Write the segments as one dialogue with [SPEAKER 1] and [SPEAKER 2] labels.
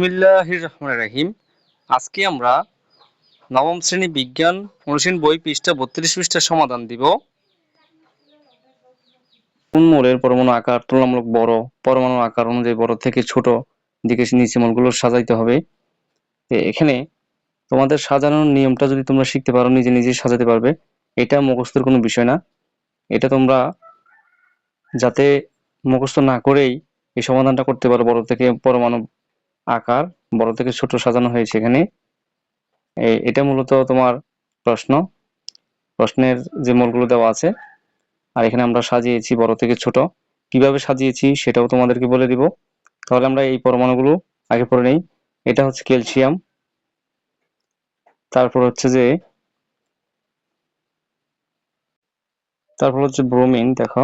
[SPEAKER 1] রহমান রাহিম। আজকে আমরা নবম শ্রেণি বিজ্ঞান অনুশীলন বই পৃষ্ঠা বত্রিশ সমাধান দিব। কোন মৌলের পরমাণু আকার তুলনামূলক বড়? পরমাণু আকার অনুযায়ী বড় থেকে ছোট দিকে নিচে মৌলগুলো সাজাইতে হবে। এখানে তোমাদের সাজানোর নিয়মটা যদি তোমরা শিখতে পারো, নিজে নিজে সাজাতে পারবে। এটা মুখস্থের কোনো বিষয় না। এটা তোমরা যাতে মুখস্থ না করেই এই সমাধানটা করতে পারো বড় থেকে পরমাণু আকার, বড় থেকে ছোট সাজানো হয়েছে এখানে। এটা মূলত তোমার প্রশ্ন। প্রশ্নের যে মূলগুলো দেওয়া আছে, আর এখানে আমরা সাজিয়েছি বড় থেকে ছোট। কীভাবে সাজিয়েছি সেটাও তোমাদেরকে বলে দিব। তাহলে আমরা এই পরমাণুগুলো আগে পড়ে নেই। এটা হচ্ছে ক্যালসিয়াম। তারপর হচ্ছে যে, তারপর হচ্ছে ব্রোমিন, দেখো।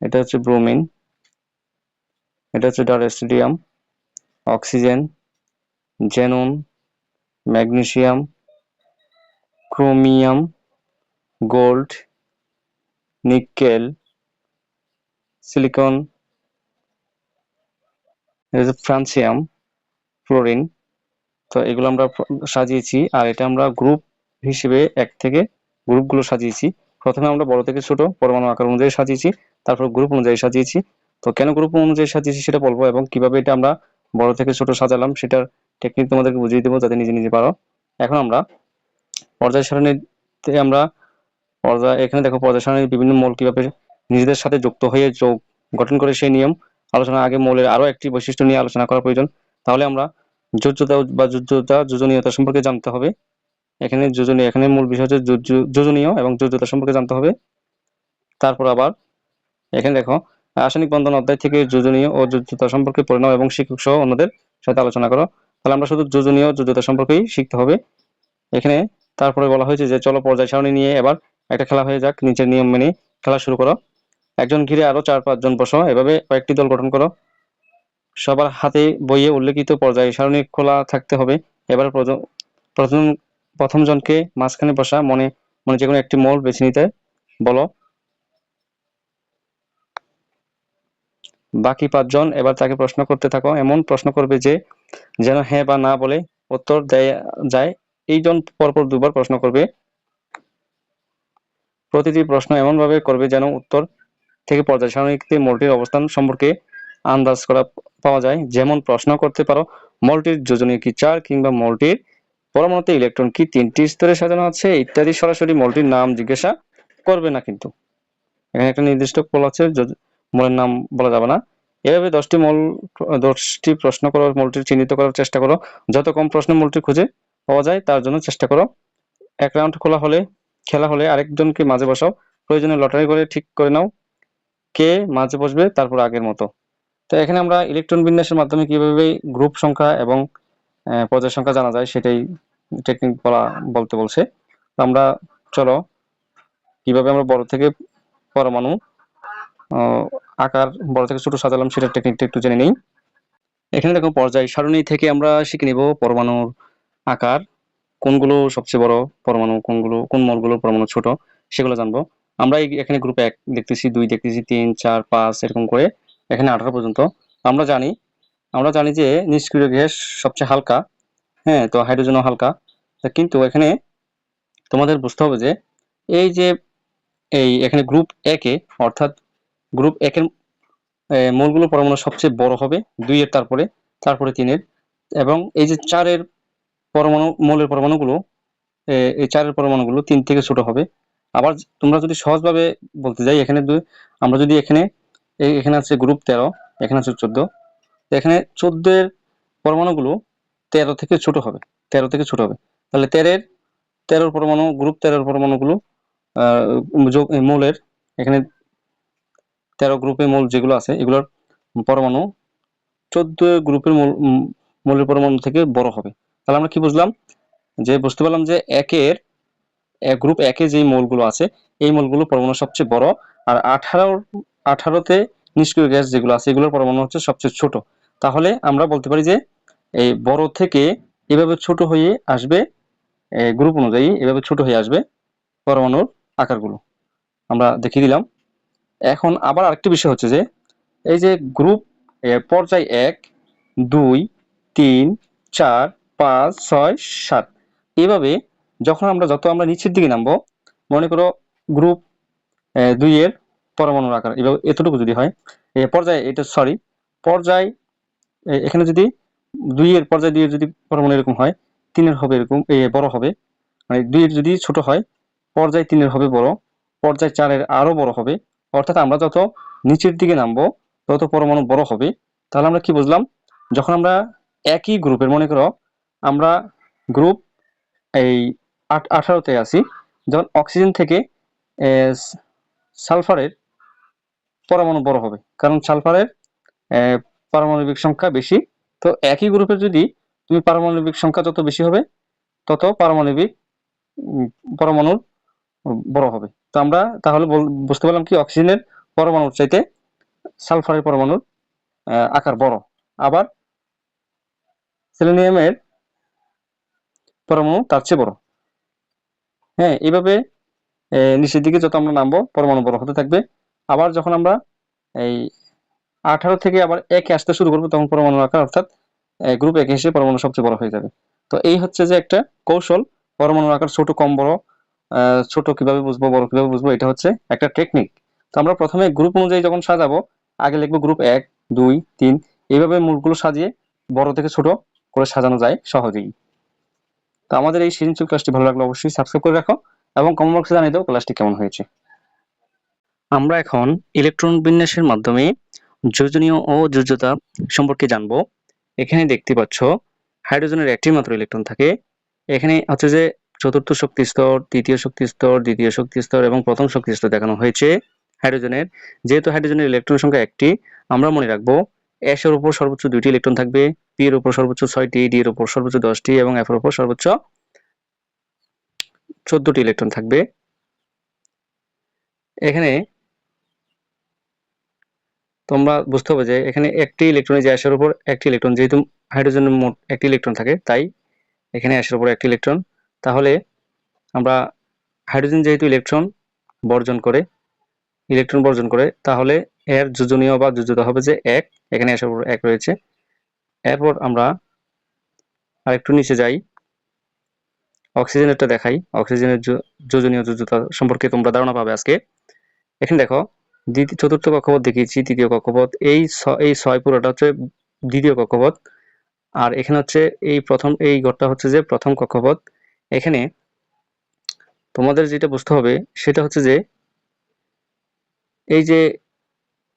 [SPEAKER 1] এটা হচ্ছে ব্রোমিন। এটা হচ্ছে darmstadtium oxygen, xenon, magnesium, chromium, gold, nickel, silicon francium, fluorine. তো এগুলো আমরা সাজিয়েছি আর এটা আমরা গ্রুপ হিসেবে এক থেকে গ্রুপগুলো সাজিয়েছি। প্রথমে আমরা বড় থেকে ছোট, পরমাণু আকার অনুযায়ী সাজিয়েছি, তারপর গ্রুপ অনুযায়ী সাজিয়েছি। তো কেন গ্রুপ অনুযায়ী সাজিয়েছি সেটা বলব এবং কীভাবে এটা আমরা বড় থেকে ছোট সাজালাম সেটার টেকনিক তোমাদেরকে বুঝিয়ে দেবো, যাতে নিজে নিজে পারো। এখন আমরা পর্যায় সারণীতে আমরা পর্যায়, এখানে দেখো পর্যায় সারণীর বিভিন্ন মৌল কীভাবে নিজেদের সাথে যুক্ত হয়ে যোগ, গঠন করে সেই নিয়ম, আলোচনা আগে মৌলের আরও একটি বৈশিষ্ট্য নিয়ে আলোচনা করা প্রয়োজন। তাহলে আমরা যোজ্যতা বা যোজ্যতা, যোজনীয়তা সম্পর্কে জানতে হবে। এখানে যোজনীয় এখানে মূল বিষয় হচ্ছে যোজনীয় এবং যোজ্যতা সম্পর্কে জানতে হবে। তারপর আবার এখানে দেখো রাসায়নিক বন্ধন অধ্যায় থেকে যোজনীয় ও যোজ্যতা সম্পর্কে নাও এবং শিক্ষক সহ অন্যদের সাথে আলোচনা করো। তাহলে আমরা শুধু যোজনীয় যোজ্যতা সম্পর্কেই শিখতে হবে। এখানে তারপরে বলা হয়েছে যে, চলো পর্যায় সারণী নিয়ে এবার একটা খেলা হয়ে যাক, নিচের নিয়ম মেনে খেলা শুরু করো। একজন ঘিরে আরও চার পাঁচজন বসো, এভাবে কয়েকটি দল গঠন করো। সবার হাতে বইয়ে উল্লেখিত পর্যায় সারণী খোলা থাকতে হবে। এবার প্রথম প্রথম প্রথম জনকে মাঝখানে বসা, মনে মনে যে কোনো একটি মৌল বেছে নিতে বলো। বাকি পাঁচজন এবার তাকে প্রশ্ন করতে থাকো। এমন প্রশ্ন করবে যে, যেন হ্যাঁ বা না বলে উত্তর দেয় যায়। এইজন পরপর দুবার প্রশ্ন করবে। প্রতিটি প্রশ্ন এমনভাবে করবে যেন উত্তর থেকে পর্যায় সারণীতে মলটির অবস্থান সম্পর্কে আন্দাজ করা পাওয়া যায়। যেমন, প্রশ্ন করতে পারো, মলটির যোজনীয় কি চার কিংবা মলটির পরমাণুতে ইলেকট্রন কি তিনটি স্তরে সাজানো আছে ইত্যাদি সরাসরি মলটির নাম জিজ্ঞাসা করবে না কিন্তু। এখানে একটা নির্দিষ্ট পোল আছে মলের নাম বলা যাবে না। এভাবে দশটি মল, দশটি প্রশ্ন করো, মলটি চিহ্নিত করার চেষ্টা করো। যত কম প্রশ্ন মলটি খুঁজে পাওয়া যায়, তার জন্য চেষ্টা করো। এক রাউন্ড খোলা হলে, খেলা হলে আরেকজনকে মাঝে বসাও। প্রয়োজনে লটারি করে ঠিক করে নাও কে মাঝে বসবে তারপর আগের মতো। তো এখানে আমরা ইলেকট্রন বিন্যাসের মাধ্যমে কীভাবে গ্রুপ সংখ্যা এবং পর্যায় সংখ্যা জানা যায় সেটাই টেকনিক বলা, বলতে বলছে। আমরা চলো, কীভাবে আমরা বড় থেকে পরমাণু আকার বড় থেকে ছোট সাজালাম সেটার টেকনিকটা একটু জেনে নেই। এখানে দেখো পর্যায় সারণী থেকে আমরা শিখে নিব পরমাণুর আকার, কোনগুলো সবচেয়ে বড় পরমাণু, কোনগুলো, কোন মলগুলোর পরমাণু ছোট, সেগুলো জানব। আমরা এখানে গ্রুপে এক দেখতেছি, দুই দেখতেছি, তিন, চার, পাঁচ, এরকম করে, এখানে আঠারো পর্যন্ত। আমরা জানি আমরা জানি যে নিষ্ক্রিয় গ্যাস সবচেয়ে হালকা হ্যাঁ তো হাইড্রোজেনও হালকা। কিন্তু এখানে তোমাদের বুঝতে হবে যে, এই যে এই এখানে গ্রুপ একে অর্থাৎ গ্রুপ একের মৌলগুলো পরমাণু সবচেয়ে বড় হবে দুইয়ের তারপরে তারপরে তিনের এবং এই যে চারের পরমাণু, মৌলের পরমাণুগুলো এই চারের পরমাণুগুলো তিন থেকে ছোট হবে। আবার তোমরা যদি সহজভাবে বলতে যাই, এখানে দুই আমরা যদি এখানে এখানে আছে গ্রুপ তেরো, এখানে আছে চোদ্দ। এখানে চোদ্দের পরমাণুগুলো তেরো থেকে ছোট হবে, তেরো থেকে ছোট হবে। তাহলে তেরের তেরোর পরমাণু, গ্রুপ তেরোর পরমাণুগুলো যোগ মৌলের, এখানে তেরো গ্রুপের মৌল যেগুলো আছে, এগুলোর পরমাণু চোদ্দ গ্রুপের মৌল মৌলের পরমাণু থেকে বড় হবে। তাহলে আমরা কি বুঝলাম? যে বুঝতে পারলাম যে একের, এক গ্রুপ একে যেই মৌলগুলো আছে, এই মৌলগুলো পরমাণু সবচেয়ে বড়। আর আঠারো, আঠারোতে নিষ্ক্রিয় গ্যাস যেগুলো আছে, এগুলোর পরমাণু হচ্ছে সবচেয়ে ছোট। তাহলে আমরা বলতে পারি যে এই বড় থেকে এভাবে ছোট হয়ে আসবে গ্রুপ অনুযায়ী এভাবে ছোট হয়ে আসবে পরমাণুর আকারগুলো। আমরা দেখিয়ে দিলাম। এখন আবার আরেকটি বিষয় হচ্ছে যে, এই যে গ্রুপ পর্যায় এক, দুই, তিন, চার, পাঁচ, ছয়, সাত, এভাবে যখন আমরা যত আমরা নিচের দিকে নামবো, মনে করো গ্রুপ দুইয়ের পরমাণুর আকার, এভাবে এতটুকু যদি হয় পর্যায়ে এটা সরি পর্যায় এখানে যদি দুইয়ের পর্যায় দুই এর যদি পরমাণু এরকম হয়, তিনের হবে এরকম বড় হবে মানে দুইয়ের যদি ছোট হয়, পর্যায় তিনের হবে বড়, পর্যায় চারের আরও বড় হবে অর্থাৎ আমরা যত নিচের দিকে নামবো, তত পরমাণু বড় হবে। তাহলে আমরা কি বুঝলাম? যখন আমরা একই গ্রুপের মনে করো, আমরা গ্রুপ এই আট আঠারোতে আসি যখন অক্সিজেন থেকে সালফারের পরমাণু বড় হবে। কারণ সালফারের পারমাণবিক সংখ্যা বেশি। তো একই গ্রুপের যদি তুমি পারমাণবিক সংখ্যা যত বেশি হবে, তত পারমাণবিক পরমাণুর বড় হবে। তো আমরা তাহলে বুঝতে পারলাম কি অক্সিজেনের পরমাণুর চাইতে সালফারের পরমাণুর আকার বড়। আবার সেলেনিয়ামের পরমাণু তার চেয়ে বড়। হ্যাঁ এইভাবে নিচের দিকে যত আমরা নামবো, পরমাণু বড় হতে থাকবে। আবার যখন আমরা এই আঠারো থেকে আবার একে আসতে শুরু করব, তখন পরমাণুর আকার অর্থাৎ গ্রুপ একে হিসেবে পরমাণু সবচেয়ে বড় হয়ে যাবে। তো এই হচ্ছে যে একটা কৌশল, পরমাণুর আকার ছোট কম বড় ছোট কীভাবে বুঝব, বড় কীভাবে বুঝব, এটা হচ্ছে একটা টেকনিক তো আমরা প্রথমে গ্রুপ অনুযায়ী যখন সাজাবো, আগে লিখব গ্রুপ এক, দুই, তিন। এইভাবে মূলগুলো সাজিয়ে বড় থেকে ছোট করে সাজানো যায় সহজেই। তো আমাদের এই সৃজনশীল ক্লাসটি ভালো লাগলে অবশ্যই সাবস্ক্রাইব করে রাখো এবং কমেন্ট বক্সে জানিয়ে দাও ক্লাসটি কেমন হয়েছে। আমরা এখন ইলেকট্রন বিন্যাসের মাধ্যমে যোজনীয় ও যোজ্যতা সম্পর্কে জানব। এখানে দেখতে পাচ্ছ হাইড্রোজেনের একটি মাত্র ইলেকট্রন থাকে। এখানে হচ্ছে যে চতুর্থ শক্তি স্তর, তৃতীয় শক্তি স্তর, দ্বিতীয় শক্তি স্তর এবং প্রথম শক্তি স্তর দেখানো হয়েছে হাইড্রোজেনের। যেহেতু হাইড্রোজেনের ইলেকট্রন সংখ্যা একটি, আমরা মনে রাখব এস এর উপর সর্বোচ্চ দুইটি ইলেকট্রন থাকবে পি এর উপর সর্বোচ্চ ছয়টি ডি এর উপর সর্বোচ্চ দশটি এবং এফ এর উপর সর্বোচ্চ চোদ্দটি ইলেকট্রন থাকবে। এখানে তোমরা বুঝতে হবে যে এখানে একটি ইলেকট্রন যে অ্যাশের উপর একটি ইলেকট্রন, যেহেতু হাইড্রোজেনের মোট একটি ইলেকট্রন থাকে, তাই এখানে অ্যাশের উপর একটি ইলেকট্রন। তাহলে আমরা হাইড্রোজেন যেহেতু ইলেকট্রন বর্জন করে, ইলেকট্রন বর্জন করে, তাহলে এর যোজনীয় বা যোজ্যতা হবে যে এক, এখানে উপর এক রয়েছে। এরপর আমরা আরেকটু নিচে যাই। অক্সিজেনেরটা দেখাই। অক্সিজেনের যোজনীয় যোজ্যতা সম্পর্কে তোমরা ধারণা পাবে আজকে। এখানে দেখো দ্বিতীয় চতুর্থ কক্ষপথ দেখিয়েছি, তৃতীয় কক্ষপথ। এই এই ছয় পুরোটা হচ্ছে দ্বিতীয় কক্ষপথ। আর এখানে হচ্ছে এই প্রথম, এই ঘরটা হচ্ছে যে প্রথম কক্ষপথ। এখানে তোমাদের যেটা বুঝতে হবে সেটা হচ্ছে যে এই যে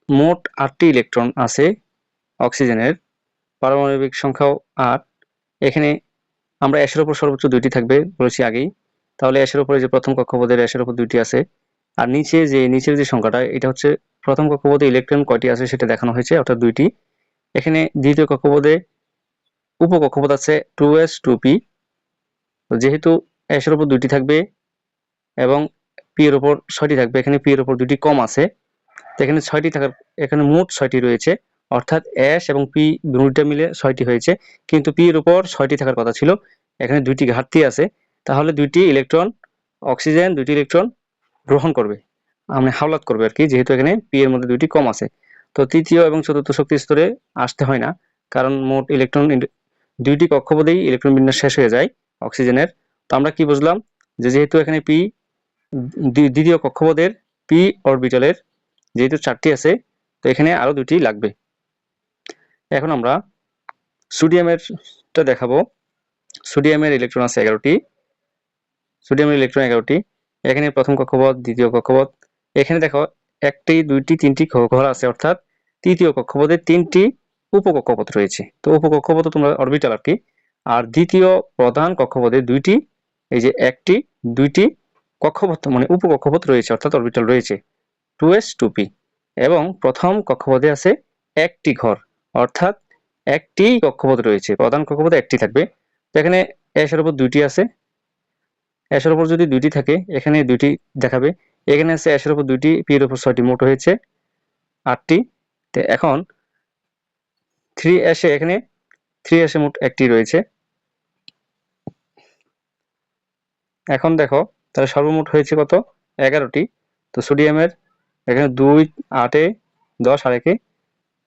[SPEAKER 1] মোট আটটি ইলেকট্রন আছে অক্সিজেনের, পারমাণবিক সংখ্যাও আট। এখানে আমরা অ্যাশের ওপর সর্বোচ্চ দুইটি থাকবে বলেছি আগেই। তাহলে অ্যাশের ওপরে যে প্রথম কক্ষপথের অ্যাশের ওপর দুইটি আছে, আর নিচে যে, নিচের যে সংখ্যাটা, এটা হচ্ছে প্রথম কক্ষপথে ইলেকট্রন কয়টি আছে সেটা দেখানো হয়েছে, অর্থাৎ দুইটি। এখানে দ্বিতীয় কক্ষপথে উপকক্ষপথ আছে টু এস টু পি যেহেতু অ্যাশের উপর দুইটি থাকবে এবং পি এর উপর ছয়টি থাকবে, এখানে পি এর উপর দুটি কম আছে, তো এখানে ছয়টি থাকার, এখানে মোট ছয়টি রয়েছে, অর্থাৎ অ্যাশ এবং পি দুইটা মিলে ছয়টি হয়েছে, কিন্তু পি এর উপর ছয়টি থাকার কথা ছিল, এখানে দুইটি ঘাটতি আছে, তাহলে দুইটি ইলেকট্রন, অক্সিজেন, দুইটি ইলেকট্রন গ্রহণ করবে মানে হাওলাত করবে আর কি, যেহেতু এখানে পি এর মধ্যে দুইটি কম আছে, তো তৃতীয় এবং চতুর্থ শক্তি স্তরে আসতে হয় না, কারণ মোট ইলেকট্রন, দুইটি কক্ষপথেই ইলেকট্রন বিন্যাস শেষ হয়ে যায় অক্সিজেনের। তো আমরা কি বুঝলাম? যে যেহেতু এখানে পি দ্বিতীয় কক্ষপথের পি অরবিটালের যেহেতু চারটি আছে, তো এখানে আরও দুটি লাগবে। এখন আমরা সোডিয়ামেরটা দেখাবো। সোডিয়ামের ইলেকট্রন আছে এগারোটি। সোডিয়ামের ইলেকট্রন এগারোটি। এখানে প্রথম কক্ষপথ, দ্বিতীয় কক্ষপথ। এখানে দেখো, একটি, দুইটি, তিনটি ঘর আছে, অর্থাৎ তৃতীয় কক্ষপথে তিনটি উপকক্ষপথ রয়েছে। তো উপকক্ষপথ তোমরা অরবিটাল আর কি। আর দ্বিতীয় প্রধান কক্ষপথে দুইটি, এই যে একটি, দুইটি কক্ষপথ মানে উপকক্ষপথ রয়েছে, অর্থাৎ অরবিটাল রয়েছে টু এস টু পি এবং প্রথম কক্ষপথে আছে একটি ঘর, অর্থাৎ একটি কক্ষপথ রয়েছে, প্রধান কক্ষপথে একটি থাকবে। তো এখানে এসের উপর দুইটি আছে এসের উপর যদি দুইটি থাকে, এখানে দুইটি দেখাবে, এখানে আছে এসের উপর দুইটি পি এর উপর ছয়টি, মোট হয়েছে আটটি। এখন থ্রি এসে এখানে থ্রি এসে মোট একটি রয়েছে। এখন দেখো, তাহলে সর্বমোট হয়েছে কত? এগারোটি। তো সোডিয়ামের এখানে দুই, আটে, দশ, আর একে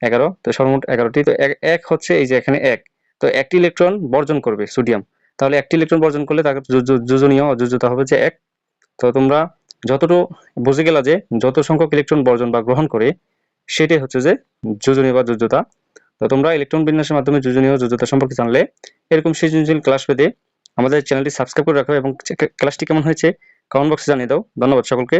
[SPEAKER 1] এগারো। তো সর্বমোট এগারোটি। তো এক- হচ্ছে এই যে এখানে এক। তো একটি ইলেকট্রন বর্জন করবে সোডিয়াম। তাহলে একটি ইলেকট্রন বর্জন করলে তাকে যোজনীয় অযোজ্যতা হবে যে এক। তো তোমরা যতটুকু বুঝে গেলা যে যত সংখ্যক ইলেকট্রন বর্জন বা গ্রহণ করে, সেটাই হচ্ছে যে যোজনীয় বা যোজ্যতা। তো তোমরা ইলেকট্রন বিন্যাসের মাধ্যমে যোজনীয় যোজ্যতা সম্পর্কে জানলে, এরকম সৃজনশীল ক্লাস পেতে আমাদের চ্যানেলটি সাবস্ক্রাইব করে রাখো এবং ক্লাসটি কেমন হয়েছে কমেন্ট বক্সে জানিয়ে দাও। ধন্যবাদ সকলকে।